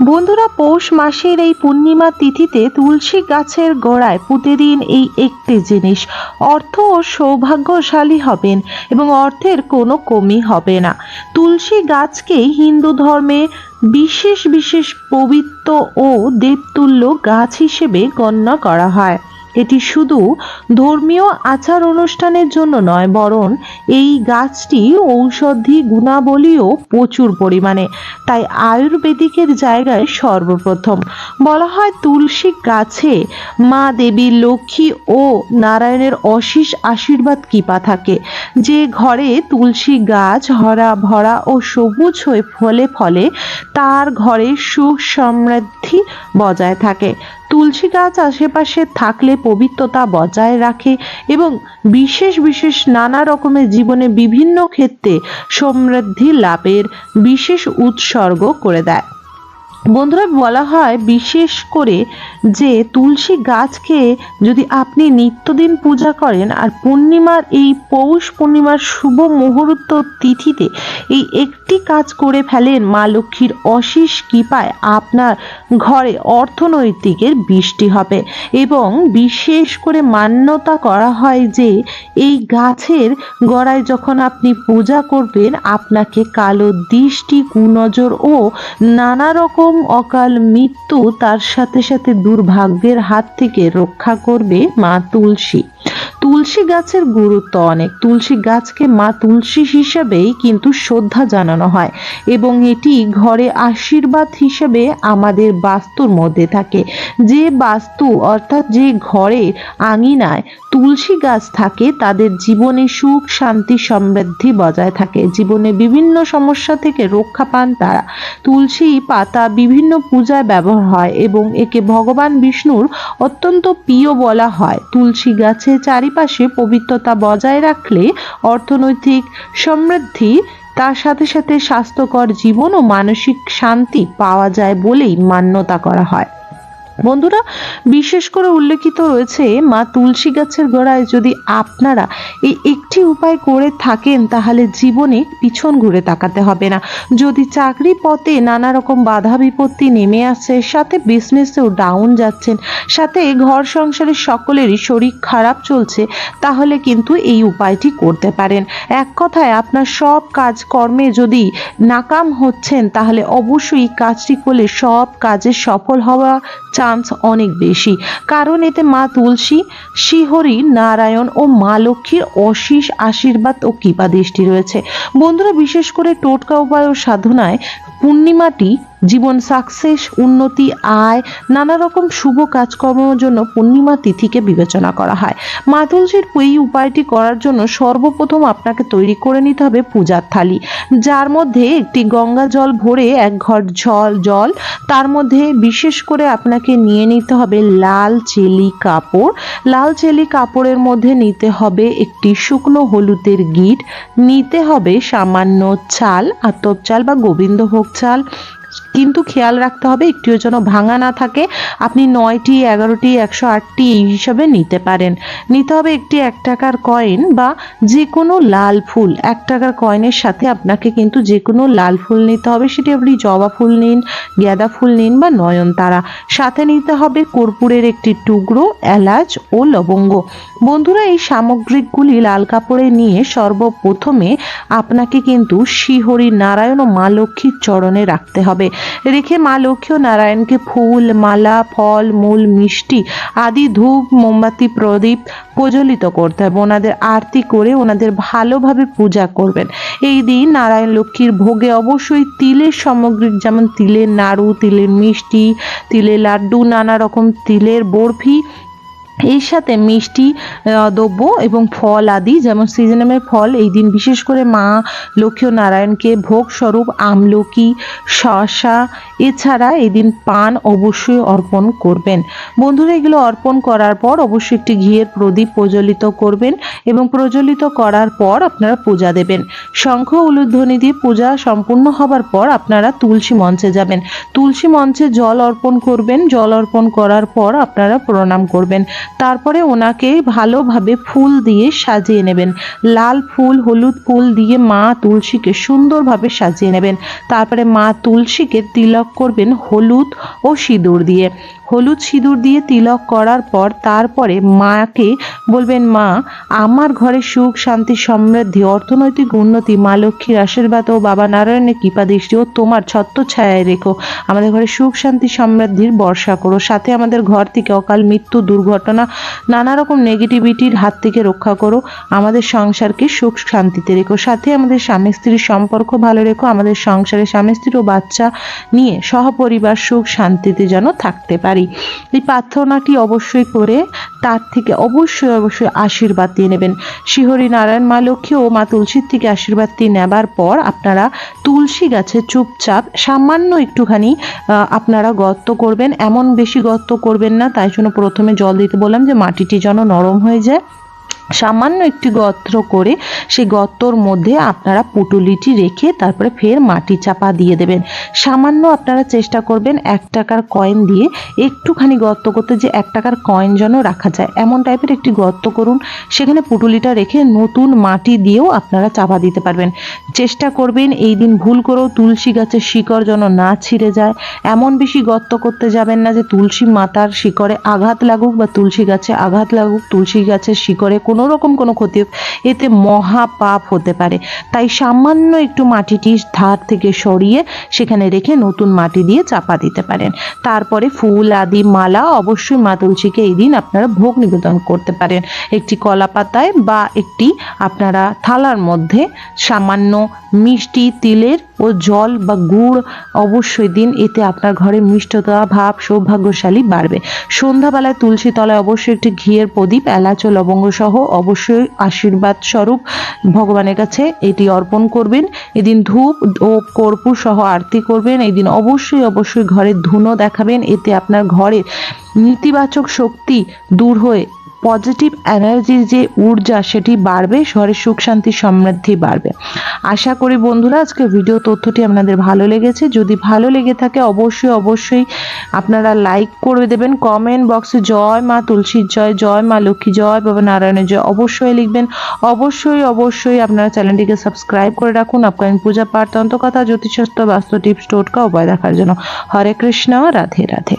বন্ধুরা পৌষ মাসের এই পূর্ণিমা তিথিতে তুলসী গাছের গোড়ায় পুঁতে দিন এই একটি জিনিস। অর্থ ও সৌভাগ্যশালী হবেন এবং অর্থের কোনো কমি হবে না। তুলসী গাছকে হিন্দু ধর্মে বিশেষ বিশেষ পবিত্র ও দেবতুল্য গাছ হিসেবে গণ্য করা হয়। এটি শুধু ধর্মীয় আচার অনুষ্ঠানের জন্য নয়, বরং এই গাছটি ঔষধি গুণাবলীও প্রচুর পরিমাণে। তাই আয়ুর্বেদিকের জায়গায় সর্বপ্রথম। বলা হয় তুলসী গাছে মা দেবী লক্ষ্মী ও নারায়ণের অশেষ আশীর্বাদ কৃপা থাকে। যে ঘরে তুলসী গাছ হরা ভরা ও সবুজ হয়ে ফলে ফলে, তার ঘরে সুখ সমৃদ্ধি বজায় থাকে। তুলসী গাছ আশেপাশে থাকলে পবিত্রতা বজায় রাখে এবং বিশেষ বিশেষ নানা রকমের জীবনে বিভিন্ন ক্ষেত্রে সমৃদ্ধি লাভের বিশেষ উৎসর্গ করে দেয়। বন্ধুরা বলা হয় বিশেষ করে যে তুলসী গাছকে যদি আপনি নিত্যদিন পূজা করেন আর পূর্ণিমার এই পৌষ পূর্ণিমার শুভ মুহূর্ত তিথিতে এই একটি কাজ করে ফেলেন মা লক্ষ্মীর অশেষ কৃপায় আপনার ঘরে অর্থনৈতিকের বৃষ্টি হবে। এবং বিশেষ করে মান্যতা করা হয় যে এই গাছের গড়ায় যখন আপনি পূজা করবেন, আপনাকে কালো দৃষ্টি, কুনজর ও নানা রকম অকাল মৃত্যু তার সাথে সাথে দুর্ভাগ্যের হাত থেকে রক্ষা করবে মা তুলসী। তুলসী গাছের গুরুত্ব অনেক। তুলসী গাছকে মা তুলসী হিসেবেই কিন্তু শ্রদ্ধা জানানো হয় এবং এটি ঘরে আশীর্বাদ হিসেবে আমাদের বাস্তুর মধ্যে থাকে। যে বাস্তু অর্থাৎ যে ঘরে আঙিনায় তুলসী গাছ থাকে, তাদের জীবনে সুখ, শান্তি, সমৃদ্ধি বজায় থাকে। জীবনে বিভিন্ন সমস্যা থেকে রক্ষা পান তারা। তুলসী পাতা বিভিন্ন পূজায় ব্যবহার হয় এবং একে ভগবান বিষ্ণুর অত্যন্ত প্রিয় বলা হয়। তুলসী গাছের চারিপাশে পবিত্রতা বজায় রাখলে অর্থনৈতিক সমৃদ্ধি, তার সাথে সাথে স্বাস্থ্যকর জীবন ও মানসিক শান্তি পাওয়া যায় বলেই মান্যতা করা হয়। বন্ধুরা, বিশেষ করে উল্লেখিত রয়েছে, মা তুলসী গাছের গোড়ায় যদি আপনারা এই একটি উপায় করে থাকেন, তাহলে জীবনে পিছন ঘুরে তাকাতে হবে না। যদি চাকরি পথে নানা রকম বাধা বিপত্তি নেমে আসছে সাথে বিজনেসেও ডাউন যাচ্ছেন, সাথে ঘর সংসারের সকলেরই শরীর খারাপ চলছে, তাহলে কিন্তু এই উপায়টি করতে পারেন। এক কথায়, আপনার সব কাজকর্মে যদি নাকাম হচ্ছেন, তাহলে অবশ্যই কাজটি করলে সব কাজে সফল হওয়া চান্স অনেক বেশি। কারণ এতে মা তুলসী, শিহরি, নারায়ণ ও মা লক্ষ্মীর অশেষ আশীর্বাদ ও কৃপা দৃষ্টি রয়েছে। বন্ধুরা, বিশেষ করে টোটকা উপায় ও সাধনায় পূর্ণিমাটি জীবন সাকসেস উন্নতি, আয় নানা রকম শুভ কাজকর্মের জন্য পূর্ণিমা তিথিকে বিবেচনা করা হয়। মা তুলসীর এই উপায়টি করার জন্য সর্বপ্রথম আপনাকে তৈরি করে নিতে হবে পূজার থালি। যার মধ্যে একটি গঙ্গা জল ভরে এক ঘর জল জল, তার মধ্যে বিশেষ করে আপনাকে নিয়ে নিতে হবে লাল চেলি কাপড়। লাল চেলি কাপড়ের মধ্যে নিতে হবে একটি শুকনো হলুদের গিট। নিতে হবে সামান্য চাল, আতপ চাল বা গোবিন্দভোগ চাল। কিন্তু খেয়াল রাখতে হবে একটিও যেন ভাঙা না থাকে। আপনি নয়টি, এগারোটি, একশো আটটি এই হিসাবে নিতে পারেন। নিতে হবে একটি এক টাকার কয়েন বা যে কোনো লাল ফুল। এক টাকার কয়েনের সাথে আপনাকে কিন্তু যে কোনো লাল ফুল নিতে হবে। সেটি আপনি জবা ফুল নিন, গাঁদা ফুল নিন বা নয়নতারা। সাথে নিতে হবে কর্পূরের একটি টুকরো, এলাচ ও লবঙ্গ। বন্ধুরা, এই সামগ্রিকগুলি লাল কাপড়ে নিয়ে সর্বপ্রথমে আপনাকে কিন্তু শ্রীহরি নারায়ণ ও মা লক্ষ্মীর চরণে রাখতে হবে। রেখে মা লক্ষ্মী নারায়ণকে ফুল, মালা, ফল, মূল, মিষ্টি আদি ধূপ, মোমবাতি, প্রদীপ প্রজ্বলিত করতে হবে। ওনাদের আরতি করে ওনাদের ভালোভাবে পূজা করবেন। এই দিন নারায়ণ লক্ষ্মীর ভোগে অবশ্যই তিলের সামগ্রিক যেমন তিলের নাড়ু, তিলের মিষ্টি, তিলের লাড্ডু, নানা রকম তিলের বরফি এর সাথে মিষ্টি দ্রব্য এবং ফল আদি, যেমন সিজনামের ফল, এই দিন বিশেষ করে মা লক্ষ্মী নারায়ণকে ভোগ স্বরূপ আমলকি, শসা, এছাড়া এই দিন পান অবশ্যই অর্পণ করবেন। বন্ধুরা, এগুলো অর্পণ করার পর অবশ্যই একটি ঘিয়ের প্রদীপ প্রজ্বলিত করবেন এবং প্রজ্বলিত করার পর আপনারা পূজা দেবেন। শঙ্খ উলুধ্বনি দিয়ে পূজা সম্পূর্ণ হবার পর আপনারা তুলসী মঞ্চে যাবেন। তুলসী মঞ্চে জল অর্পণ করবেন। জল অর্পণ করার পর আপনারা প্রণাম করবেন। তারপরে ওনাকে ভালোভাবে ফুল দিয়ে সাজিয়ে নেবেন। লাল ফুল, হলুদ ফুল দিয়ে মা তুলসীকে সুন্দরভাবে সাজিয়ে নেবেন। তারপরে মা তুলসীকে তিলক করবেন হলুদ ও সিঁদুর দিয়ে। হলুদ সিঁদুর দিয়ে তিলক করার পর তারপরে মাকে বলবেন, মা, আমার ঘরে সুখ, শান্তি, সমৃদ্ধি, অর্থনৈতিক উন্নতি, মা লক্ষ্মীর আশীর্বাদ ও বাবা নারায়ণের কৃপা, দৃষ্টি ও তোমার ছত্র ছায়ায় রেখো। আমাদের ঘরে সুখ, শান্তি, সমৃদ্ধির বর্ষা করো। সাথে আমাদের ঘর থেকে অকাল মৃত্যু, দুর্ঘটনা, নানা রকম নেগেটিভিটির হাত থেকে রক্ষা করো। আমাদের সংসারকে সুখ, শান্তিতে রেখো। সাথে আমাদের স্বামী স্ত্রীর সম্পর্ক ভালো রেখো। আমাদের সংসারে স্বামী স্ত্রী ও বাচ্চা নিয়ে সহপরিবার সুখ, শান্তিতে যেন থাকতে পারি। এই প্রার্থনাটি অবশ্যই করে তার থেকে অবশ্যই অবশ্যই আশীর্বাদ দিয়ে নেবেন। শিহরি নারায়ণ মা লক্ষ্মী ও মা তুলসীর থেকে আশীর্বাদটি নেবার পর আপনারা তুলসী গাছে চুপচাপ সামান্য একটুখানি আপনারা গর্ত করবেন। এমন বেশি গর্ত করবেন না। তাই জন্য প্রথমে জল দিতে বললাম যে মাটিটি যেন নরম হয়ে যায়। সামান্য একটি গর্ত করে সেই গর্তর মধ্যে আপনারা পুটুলিটি রেখে তারপরে ফের মাটি চাপা দিয়ে দেবেন। সামান্য আপনারা চেষ্টা করবেন এক টাকার কয়েন দিয়ে একটুখানি গর্ত করতে যে এক টাকার কয়েন যেন রাখা যায়। এমন টাইপের একটি গর্ত করুন, সেখানে পুটুলিটা রেখে নতুন মাটি দিয়েও আপনারা চাপা দিতে পারবেন। চেষ্টা করবেন এই দিন ভুল করেও তুলসী গাছের শিকড় যেন না ছিঁড়ে যায়। এমন বেশি গর্ত করতে যাবেন না যে তুলসী মাতার শিকড়ে আঘাত লাগুক বা তুলসী গাছে আঘাত লাগুক, তুলসী গাছের শিকড়ে কোনো রকম কোনো ক্ষতি এতে মহা পাপ হতে পারে। তাই সামান্য একটু মাটিটি ধার থেকে সরিয়ে সেখানে রেখে নতুন মাটি দিয়ে চাপা দিতে পারেন। তারপরে ফুল, আদি, মালা অবশ্যই মা তুলসীকে এই দিন আপনারা ভোগ নিবেদন করতে পারেন। একটি কলা পাতায় বা একটি আপনারা থালার মধ্যে সামান্য মিষ্টি, তিলের ও জল বা গুড় অবশ্যই দিন। এতে আপনার ঘরে মিষ্টতা, ভাব, সৌভাগ্যশালী বাড়বে। সন্ধ্যাবেলায় তুলসী তলায় অবশ্যই একটি ঘিয়ের প্রদীপ, এলাচ ও লবঙ্গ সহ অবশ্যই আশীর্বাদ স্বরূপ ভগবানের কাছে এটি অর্পণ করবেন। এদিন ধূপ ও কর্পূর সহ আরতি করবেন। এদিন অবশ্যই অবশ্যই ঘরে ধুনো দেখাবেন। এতে আপনার ঘরের নেতিবাচক শক্তি দূর হয়ে পজিটিভ এনার্জির যে ঊর্জা সেটি বাড়বে, শহরের সুখ, শান্তি, সমৃদ্ধি বাড়বে। আশা করি বন্ধুরা আজকে ভিডিও তথ্যটি আপনাদের ভালো লেগেছে। যদি ভালো লেগে থাকে, অবশ্যই অবশ্যই আপনারা লাইক করে দেবেন। কমেন্ট বক্সে জয় মা তুলসীর জয় জয় মা লক্ষ্মী জয়, বাবা নারায়ণের জয় অবশ্যই লিখবেন। অবশ্যই অবশ্যই আপনারা চ্যানেলটিকে সাবস্ক্রাইব করে রাখুন। আপকালীন পূজা পাঠ তন্ত্রকথা জ্যোতিষত্ব বাস্তু টিপস টোটকা, উপায় দেখার জন্য। হরে কৃষ্ণ, রাধে রাধে।